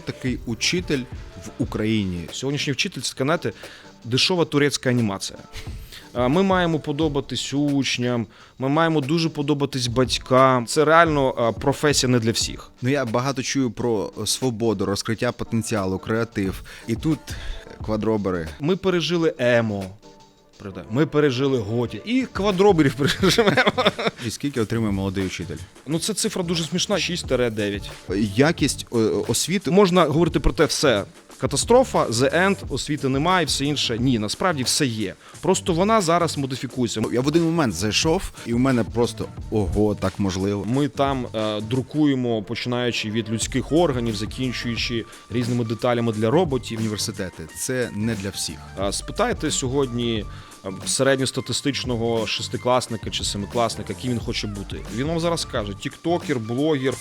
хто такий учитель в Україні? Сьогоднішній вчитель це така, знаєте, дешова турецька анімація. Ми маємо подобатись учням, ми маємо дуже подобатись батькам. Це реально професія не для всіх. Ну я багато чую про свободу, розкриття потенціалу, креатив. І тут квадробери. Ми пережили емо. Ми пережили готі і квадроберів переживемо. І скільки отримує молодий учитель? Ну це цифра дуже смішна: 6-9. Якість е, освіти Можна говорити про те все. Катастрофа, the end, освіти немає, все інше. Ні, насправді все є. Просто вона зараз модифікується. Я в один момент зайшов, і у мене просто ого, так можливо. Ми там е, друкуємо, починаючи від людських органів, закінчуючи різними деталями для роботів. Університети це не для всіх. Е, Спитайте сьогодні е, середньостатистичного шестикласника чи семикласника, ким він хоче бути. Він вам зараз скаже: тіктокер, блогер.